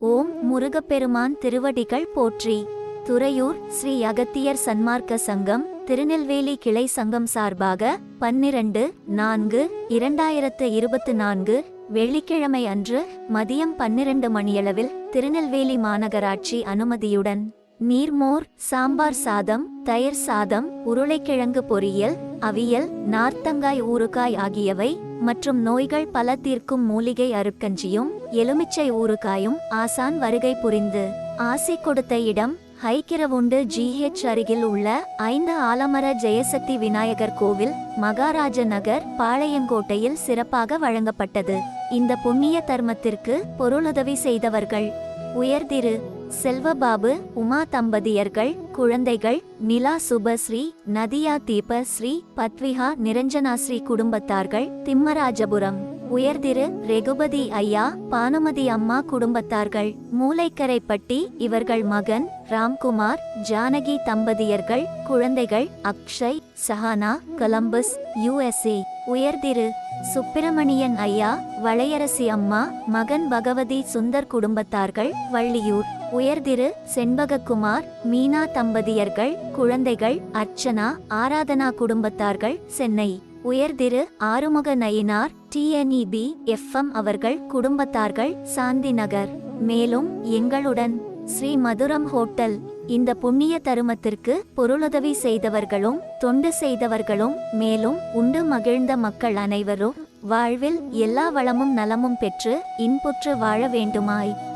ஓம் முருகப்பெருமான் திருவடிகள் போற்றி. துறையூர் ஸ்ரீ அகத்தியர் சன்மார்க்க சங்கம் திருநெல்வேலி கிளை சங்கம் சார்பாக பன்னிரண்டு நான்கு இரண்டாயிரத்து இருபத்து நான்கு வெள்ளிக்கிழமை அன்று மதியம் பன்னிரண்டு மணியளவில் திருநெல்வேலி மாநகராட்சி அனுமதியுடன் நீர்மோர் சாம்பார் சாதம் தயிர் சாதம் உருளைக்கிழங்கு பொரியல் அவியல் நார்த்தங்காய் ஊறுகாய் ஆகியவை மற்றும் நோய்கள் பல தீர்க்கும் மூலிகை அருட்கஞ்சியும் எலுமிச்சை ஊறுகாயும் ஆசான் வருகை புரிந்து. ஆசி கொடுத்த இடம் ஹைக்கிரவுண்டு ஜிஹெச் அருகில் உள்ள ஐந்து ஆலமர ஜெயசக்தி விநாயகர் கோவில் மகாராஜ நகர் பாளையங்கோட்டையில் சிறப்பாக வழங்கப்பட்டது. இந்த புண்ணிய தர்மத்திற்கு பொருளுதவி செய்தவர்கள். உயர்திரு செல்வபாபு உமா தம்பதியர்கள் குழந்தைகள் நிலா சுபஸ்ரீ நதியா தீபஸ்ரீ பத்விகா நிரஞ்சனாஸ்ரீ குடும்பத்தார்கள் திம்மராஜபுரம். உயர்திரு ரெகுபதி ஐயா பானுமதி அம்மா குடும்பத்தார்கள் மூலைக்கரைப்பட்டி இவர்கள் மகன் ராம்குமார் ஜானகி தம்பதியர்கள் குழந்தைகள் அக்ஷய் சஹானா கொலம்பஸ் யுஎஸ்ஏ. உயர்திரு சுப்பிரமணியன் ஐயா வளையரசி அம்மா மகன் பகவதி சுந்தர் குடும்பத்தார்கள் வள்ளியூர். உயர்திரு செண்பகக்குமார் மீனா தம்பதியர்கள் குழந்தைகள் அர்ச்சனா ஆராதனா குடும்பத்தார்கள் சென்னை. உயர்திரு ஆறுமுக நயினார் டிஎன்இபி எஃப்எம் அவர்கள் குடும்பத்தார்கள் சாந்தி நகர். மேலும் எங்களுடன் ஸ்ரீ மதுரம் ஹோட்டல் இந்த புண்ணிய தருமத்திற்கு பொருளுதவி செய்தவர்களும் தொண்டு செய்தவர்களும் மேலும் உண்டு மகிழ்ந்த மக்கள் அனைவரும் வாழ்வில் எல்லா வளமும் நலமும் பெற்று இன்புற்று வாழ வேண்டுமாய்.